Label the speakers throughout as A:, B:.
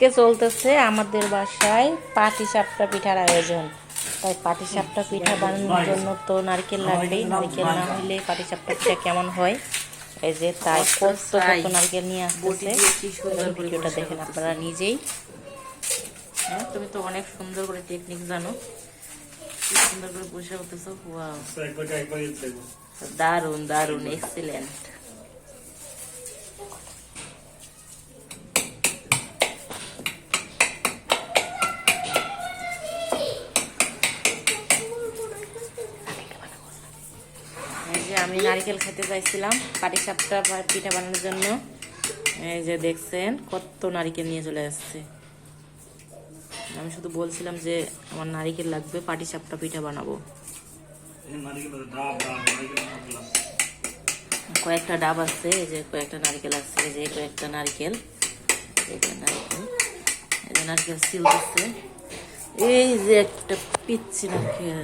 A: আজকে চলতেছে আমাদের বাসায় পাটি সাপটা পিঠার আয়োজন। তাই পাটি সাপটা পিঠা বানানোর জন্য তো নারকেল লাগবেই। নারকেল না হলে পাটি সাপটা পিঠা কেমন হয়? এই যে তাই কত কত নারকেল নিয়ে আসতেছে। ভিডিওটা দেখেন আপনারা নিজেই। হ্যাঁ তুমি তো অনেক সুন্দর করে টেকনিক জানো। কি সুন্দর করে বসে
B: একবার
A: দারুণ দারুণ এক্সিলেন্ট আমি নারকেল খেতে চাইছিলাম, পাটি সাপটা পিঠা বানানোর জন্য। এই যে দেখছেন, কত নারকেল নিয়ে চলে আসছে। আমি শুধু বলছিলাম যে আমার নারিকেল লাগবে, পাটি সাপটা পিঠা বানাবো।
B: নারিকেল নারকেল
A: কয়েকটা ডাব আছে, এই যে কয়েকটা নারকেল আছে, এই যে কয়েকটা নারকেল। যে এই যে নারকেল সিল দিচ্ছে। এই যে একটা পিচ্ছি নারকেল।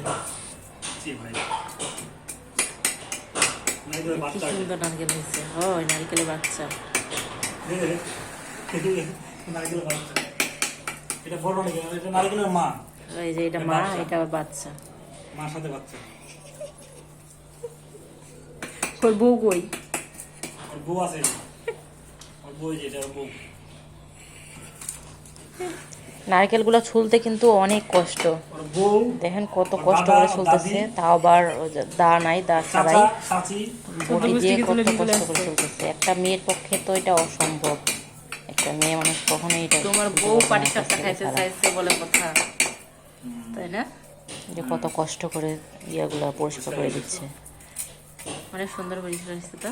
A: কি সুন্দর নারকেল হয়েছে। হয় নারকেলের বাচ্চা।
B: নারিকেলের বাচ্চা। এটা বড় এটা নারিকেলের মা।
A: এই যে এটা মা এটা বাচ্চা।
B: মার সাথে বাচ্চা।
A: ওর বউ কই?
B: ওর বউ আছে ওর বউ এই ওর বউ।
A: নারকেলগুলো ছুলতে কিন্তু অনেক কষ্ট। দেখেন কত কষ্ট করে চলতেছে। তাও আবার দা নাই দা ছাড়াই। বটি দিয়ে কত কষ্ট করে চলতেছে। একটা মেয়ের পক্ষে তো এটা অসম্ভব। একটা মেয়ে মানুষ কখনোই এটা
C: তোমার বউ পাটি সাপটা খাইতে চাইছে বলে কথা। তাই না?
A: যে কত কষ্ট করে ইয়েগুলো পরিষ্কার করে দিচ্ছে।
C: অনেক সুন্দর পরিষ্কার হয়েছে তো।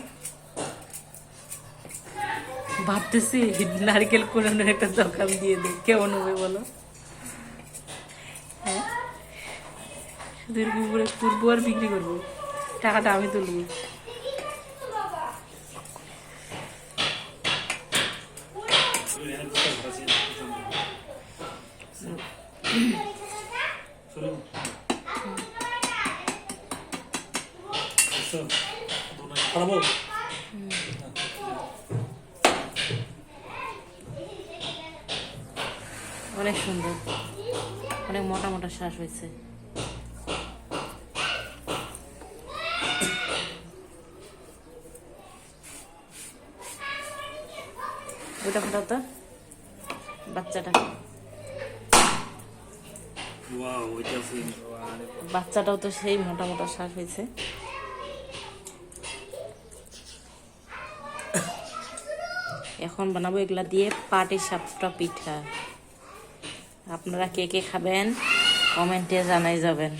C: ভাবতেছি নারকেল কোরআনের একটা দোকান দিয়ে দিই। কেমন হবে বলো হ্যাঁ শুধু আর বিক্রি করব। টাকাটা আমি তুলবো।
A: অনেক সুন্দর। অনেক মোটা মোটা শ্বাস হয়েছে। ওইটা ফোটাও তো। বাচ্চাটা। বাচ্চাটাও তো সেই মোটা মোটা শ্বাস হয়েছে। এখন বানাবো এগুলা দিয়ে পাটি সাপটা পিঠা। আপনারা কে কে খাবেন কমেন্টে জানাই যাবেন।